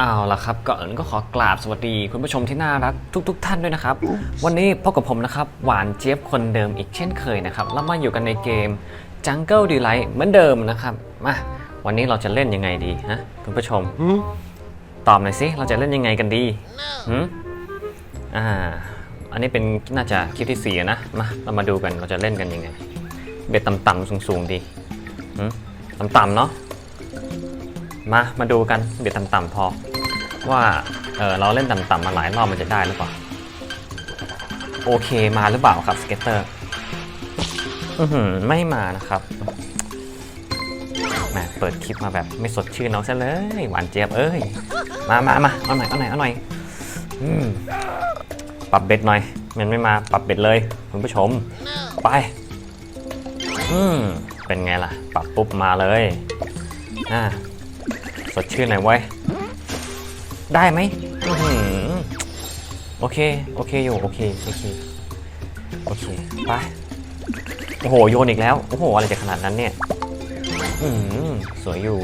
เอาละครับก่อนก็ขอกราบสวัสดี คุณผู้ชมที่น่ารักทุกๆท่านด้วยนะครับ วันนี้พบกับผมนะครับ หวานเจี๊ยบคนเดิมอีกเช่นเคยนะครับ แล้วมาอยู่กันในเกม Jungle Delight เหมือนเดิมนะครับ มา วันนี้เราจะเล่นยังไงดีฮะคุณผู้ชม ตอบหน่อยสิ เราจะเล่นยังไงกันดีหืมอ่า อันนี้เป็นน่าจะคลิปที่สี่นะ มา เรามาดูกันเราจะเล่นกันยังไง เบ็ดต่ำๆสูงๆดีหืมต่ำๆเนาะมา มาดูกันเบียดต่ำๆพอ ว่าเออเราเล่นต่ำๆมาหลายรอบมันจะได้หรือเปล่า โอเคมาหรือเปล่าครับสเก็ตเตอร์อือหือไม่มานะครับแหมเปิดคลิปมาแบบไม่สดชื่นน้องซะเลย หวานเจี๊ยบเอ้ย มามามาเอาหน่อยเอาหน่อยเอาหน่อยอปรับเบ็ดหน่อย มันไม่มาปรับเบ็ดเลยคุณผู้ชม ไปอืมเป็นไงล่ะ ปรับปุ๊บมาเลยอ่าสดชื่นหน่อยเว้ย ได้ไหมอื้อหือโอเค โอเคอยู่ โอเค โอเค โอเค ไป โอ้โห โยนอีกแล้ว โอ้โห อะไรจะขนาดนั้นเนี่ย อืมสวยอยู่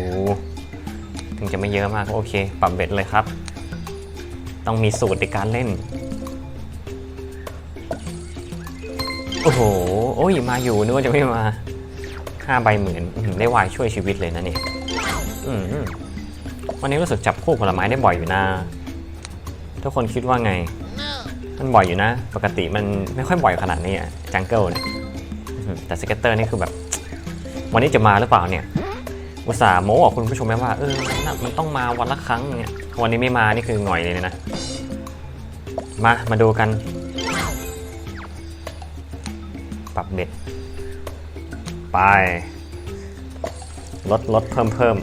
ถึงจะไม่เยอะมากก็โอเค ปรับเบ็ดเลยครับ ต้องมีสูตรในการเล่น โอ้โห โอ้ย มาอยู่นึกว่าจะไม่มาห้าใบเหมือนอื้อหือได้วายช่วยชีวิตเลยนะเนี่ย อืม วันนี้รู้สึกจับคู่ผลไม้ได้บ่อยอยู่นะ ทุกคนคิดว่าไง มันบ่อยอยู่นะ ปกติมันไม่ค่อยบ่อยขนาดนี้อะจังเกิลเนี่ยอื้อหือแต่สเก็ตเตอร์นี่คือแบบ วันนี้จะมาหรือเปล่าเนี่ยอุตส่าห์โม้บอกคุณผู้ชมไหมว่าเออน่ะมันต้องมาวันละครั้งเนี่ยวันนี้ไม่มานี่คือหน่อยเลยนะ มามาดูกัน ปรับเบ็ดไปลดลดเพิ่มเพิ่ม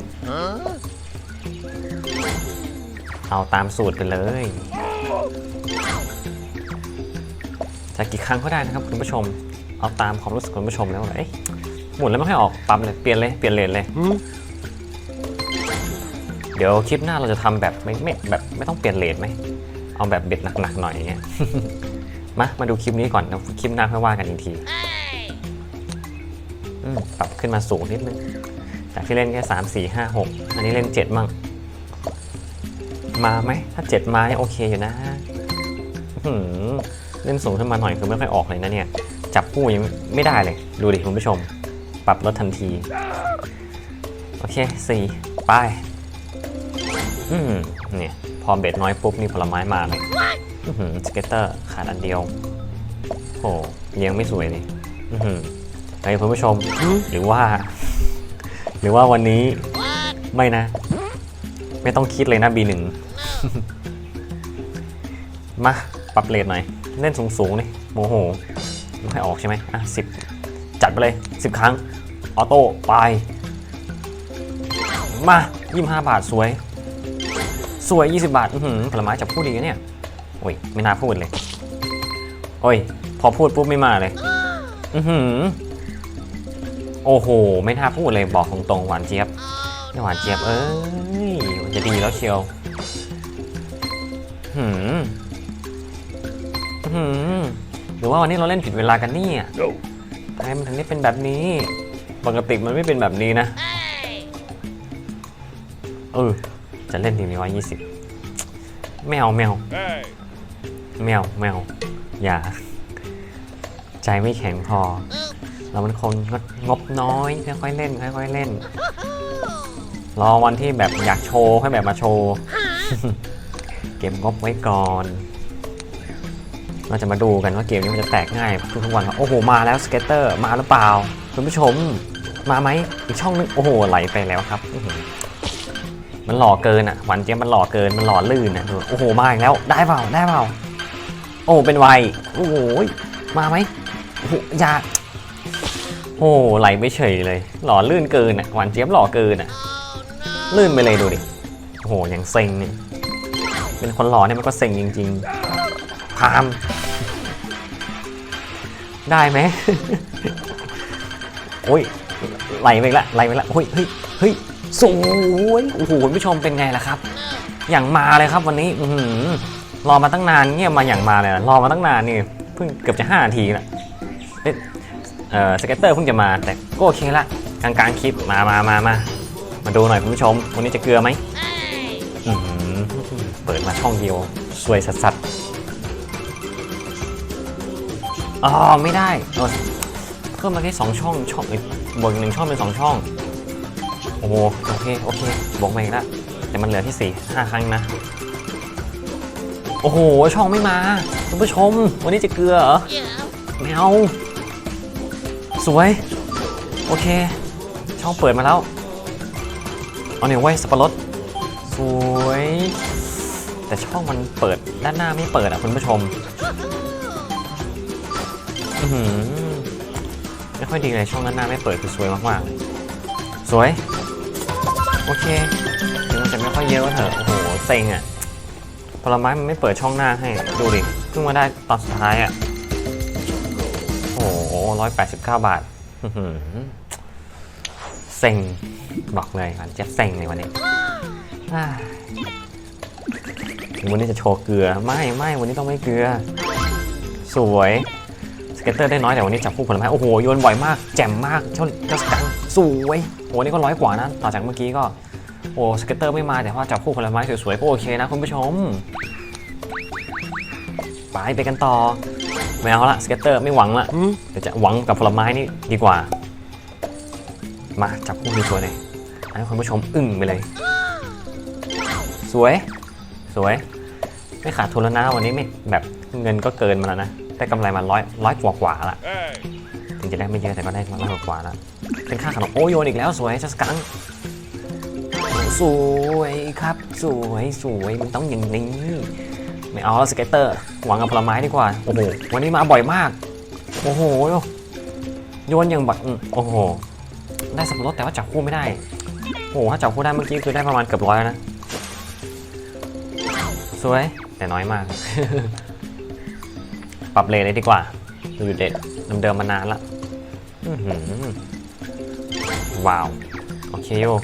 เอาตามสูตรไปเลยจะกี่ครั้งก็ได้นะครับคุณผู้ชม เอาตามความรู้สึกคุณผู้ชมแล้วเลยเอ๊ะหมุนแล้วไม่ค่อยออกปั๊มเลยเปลี่ยนเลยเปลี่ยนเลนเลยเดี๋ยวคลิปหน้าเราจะทำแบบไม่ไม่แบบไม่ต้องเปลี่ยนเลนไหมเอาแบบเบ็ดหนักๆหน่อยอย่างเงี้ยมามาดูคลิปนี้ก่อนแล้วคลิปหน้าค่อยว่ากันอีกทีอืมปรับขึ้นมาสูงนิดนึงจากที่เล่นแค่สามสี่ห้าหกอันนี้เล่นเจ็ดมั่ง มาไหมถ้าเจ็ดมาเนี่ยโอเคอยู่นะเล่นสูงขึ้นมาหน่อยคือไม่ค่อยออกเลยนะเนี่ย จับคู่ยังไม่ได้เลย ดูดิคุณผู้ชม ปรับลดทันที โอเคสี่ไปอืมเนี่ยพอเบ็ดน้อยปุ๊บนี่ผลไม้มาเลยอื้อหือสเก็ตเตอร์ขาดอันเดียวโอ้เลี้ยงไม่สวยเลยอื้อหือไอ้คุณผู้ชม หรือว่า หรือว่าวันนี้ไม่นะ ไม่ต้องคิดเลยนะ B1 มาปรับเลทหน่อยเล่นสูงๆนี่โมโหไม่ให้ออกใช่ไหมอะสิบจัดไปเลยสิบครั้ง ออโต้ไป มา25บาทสวย สวย 20 บาท อื้อหือผลไม้จับพูดดีเนี่ย โอ้ย ไม่น่าพูดเลย โอ้ย พอพูดปุ๊บไม่มาเลย อือหือ โอ้โห ไม่น่าพูดเลยบอกตรงๆหวานเจี๊ยบหวานเจี๊ยบ เอ้ยจะดีแล้วเชียว หืมหืมหรือว่าวันนี้เราเล่นผิดเวลากันเนี่ยทำไมมันถึงได้เป็นแบบนี้ ปกติมันไม่เป็นแบบนี้นะ เออ จะเล่นทีนี้ว่ายี่สิบแมวแมว Hey! แมวแมวอย่า ใจไม่แข็งพอ เราเป็นคนงบน้อยค่อยๆเล่นค่อยๆเล่น รอวันที่แบบอยากโชว์ค่อยแบบมาโชว์ เก็บงบไว้ก่อน เราจะมาดูกันว่าเกมนี้มันจะแตกง่ายทุกๆวันครับโอ้โห มาแล้วสเก็ตเตอร์มาหรือเปล่าคุณผู้ชมมาไหมอีกช่องนึงโอ้โหไหลไปแล้วครับมันหล่อเกินอะหวันเจี๊ยบมันหล่อเกินมันหล่อลื่นอะดูโอ้โหมาอีกแล้วได้เปล่าได้เปล่าโอ้เป็นไวโอ้โหมาไหมโอ้โหยาโอ้ไหลไม่เฉยเลย หล่อลื่นเกินอะหวานเจี๊ยบหล่อเกินอะลื่นไปเลยดูดิโอ้โหอย่างเซ็งเนี่ย เป็นคนหล่อเนี่ยมันก็เซ็งจริงๆพามได้ไหมโอ้ยไหลไปอีกละไหลไปอีกละเฮ้ยเฮ้ยเฮ้ยสวยโอ้โหคุณผู้ชมเป็นไงล่ะครับ อย่างมาเลยครับวันนี้อือหือรอมาตั้งนานเงียบมาอย่างมาเลยนะรอมาตั้งนานนี่เพิ่งเกือบจะ5นาทีละเอ๊ะเอ่อสเก็ตเตอร์เพิ่งจะมาแต่ก็โอเคละกลางกลางๆคลิปมามามามามาดูหน่อยคุณผู้ชมวันนี้จะเกลือไหมอื้อหือ เปิดมาช่องเดียวสวยสัสสัสๆอ๋อไม่ได้เอาเพิ่มมาแค่สองช่องช่องอ้ยบวกหนึ่งช่องเป็นสองช่อง โอ้โหโอเคโอเคบวกมาอีกแล้วแต่มันเหลือที่สี่ห้าครั้งนะ โอ้โห ช่องไม่มาคุณผู้ชม วันนี้จะเกลือเหรอไม่เอาสวย โอเค ช่องเปิดมาแล้ว เอาเนี่ยไว้สับปะรด สวย แต่ช่องมันเปิดด้านหน้าไม่เปิดอะคุณผู้ชมอื้อหือไม่ค่อยดีเลยช่องด้านหน้าไม่เปิดคือสวยมากๆเลยสวย โอเคถึงมันจะไม่ค่อยเยอะก็เถอะ โอ้โหเซ็งอะผลไม้มันไม่เปิดช่องหน้าให้ ดูดิเพิ่งมาได้ตอนสุดท้ายอะ โอ้โหร้อยแปดสิบเก้าบาทอื้อหือเซ็งบอกเลยก่อนเจ็บเซ็งในวันนี้ วันนี้จะโชว์เกลือ ไม่ไม่วันนี้ต้องไม่เกลือ สวยสเก็ตเตอร์ได้น้อยแต่วันนี้จับคู่ผลไม้โอ้โหโยนบ่อยมากแจ่มมากเจ้าเจ้าสกังสวยโอ้นี่ก็ร้อยกว่านะต่อจากเมื่อกี้ก็โอ้สเก็ตเตอร์ไม่มาแต่ว่าจับคู่ผลไม้สวยๆก็โอเคนะคุณผู้ชมไปไปกันต่อไม่เอาละสเก็ตเตอร์ไม่หวังละเดี๋ยวจะหวังกับผลไม้นี่ดีกว่า มาจับคู่สวยๆเลยให้คุณผู้ชมอึ้งไปเลย สวย สวย ไม่ขาดทุนแล้วนะวันนี้ไม่แบบเงินก็เกินมาแล้วนะได้กำไรมาร้อยร้อยกว่ากว่าละถึงจะได้ไม่เยอะแต่ก็ได้ร้อยกว่าแล้วเป็นค่าขนมโอ้โยนอีกแล้วสวยจัสกังสวยครับ สวยสวยมันต้องอย่างนี้ไม่เอาแล้วสเก็ตเตอร์หวังกับผลไม้ดีกว่าโอ้โหวันนี้มาบ่อยมาก โอ้โหโยนอย่างแบบโอ้โหได้สับปะรดแต่ว่าจับคู่ไม่ได้โอ้โหถ้าจับคู่ได้เมื่อกี้คือได้ประมาณเกือบร้อยนะ สวย แต่น้อยมาก ปรับเลนเลยดีกว่าดูอยู่เด็ดเดิมๆมานานละว้าว โอเคอยู่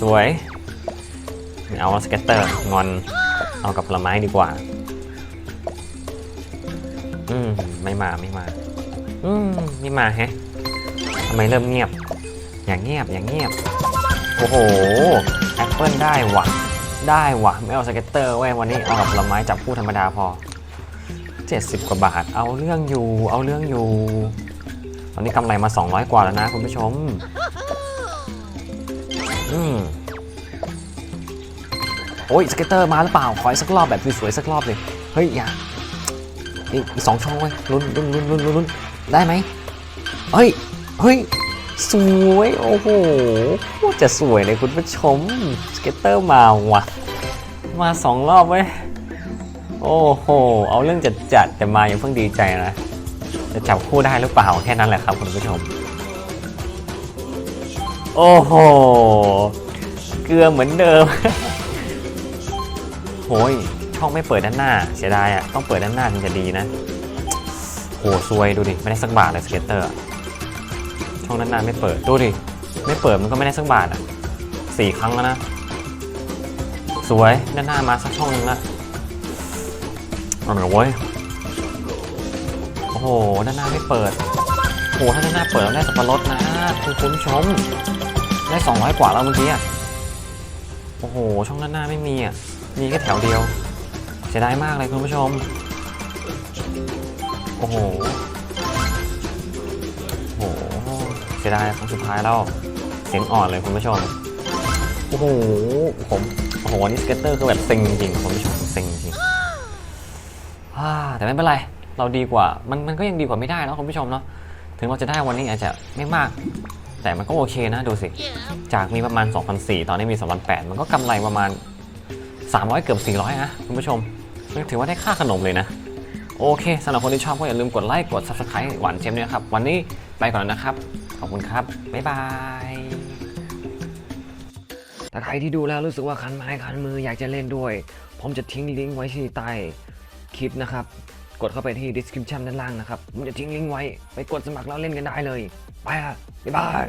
สวยเอาสเก็ตเตอร์งอนเอากับผลไม้ดีกว่า อืม ไม่มาไม่มา อืม ไม่มาแฮะทำไมเริ่มเงียบ อย่างเงียบอย่างเงียบ โอ้โห แอปเปิลได้ว่ะ ได้ว่ะไม่เอาสเก็ตเตอร์เว้ยวันนี้เอากับผลไม้จับคู่ธรรมดาพอ 70 กว่าบาท เอาเรื่องอยู่ เอาเรื่องอยู่ ตอนนี้กำไรมา 200 กว่าแล้วนะคุณผู้ชม อืมโอ้ยสเก็ตเตอร์มาหรือเปล่า ขออีกสักรอบแบบสวยๆสักรอบเลยเฮ้ยอย่าอีกสองช่องเว้ยลุ้นลุ้นลุ้นลุ้นลุ้นได้ไหมเฮ้ยเฮ้ย สวย โอ้โหโคตรจะสวยเลยคุณผู้ชม สเก็ตเตอร์มาว่ะ มาสองรอบเว้ย โอ้โห เอาเรื่องจัดจัดๆแต่มายังเพิ่งดีใจนะ จะจับคู่ได้หรือเปล่าแค่นั้นแหละครับคุณผู้ชม โอ้โห เกลือเหมือนเดิมโหยช่องไม่เปิดด้านหน้า เสียดายอะ ต้องเปิดด้านหน้าถึงจะดีนะ โหซวยดูดิ ไม่ได้สักบาทเลยสเก็ตเตอร์ ช่องด้านหน้าไม่เปิด ดูดิ ไม่เปิดมันก็ไม่ได้สักบาทอะสี่ครั้งแล้วนะ สวยด้านหน้ามาสักช่องหนึงละเอาหน่อยเว้ยโอ้โหด้านหน้าไม่เปิดโอ้โหถ้าด้านหน้าเปิดแล้วได้สับปะรดนะคุณผู้ชมได้200กว่าแล้วเมื่อกี้อะโอ้โห ช่องด้านหน้าไม่มีอะมีแค่แถวเดียวเสียดายมากเลยคุณผู้ชม โอ้โห สียดายครั้งสุดท้ายแล้วเสียงอ่อนเลยคุณผู้ชม โอ้โห ผมโอ้โหอันนี่สเก็ตเตอร์คือแบบเซ็งจริงๆคุณผู้ชมเซ็งจริงอ่าแต่ไม่เป็นไร เราดีกว่า มันมันก็ยังดีกว่าไม่ได้เนอะคุณผู้ชมเนาะ ถึงเราจะได้วันนี้อาจจะไม่มาก แต่มันก็โอเคนะดูสิ จากมีประมาณ 2,004 ตอนนี้มี 2,008 มันก็กำไรประมาณ 300 เกือบ 400 นะคุณผู้ชมมันถือว่าได้ค่าขนมเลยนะ โอเคสำหรับคนที่ชอบก็อย่าลืมกดไลค์ กด Subscribe หวานเชมด้วยนะครับ วันนี้ ไปก่อนแล้วนะครับ ขอบคุณครับ บ๊ายบายถ้าใครที่ดูแล้วรู้สึกว่าคันไม้คันมืออยากจะเล่นด้วย ผมจะทิ้งลิงก์ไว้ที่ใต้คลิปนะครับ กดเข้าไปที่ description ด้านล่างนะครับ ผมจะทิ้งลิงก์ไว้ ไปกดสมัครแล้วเล่นกันได้เลย ไปอะบ๊ายบาย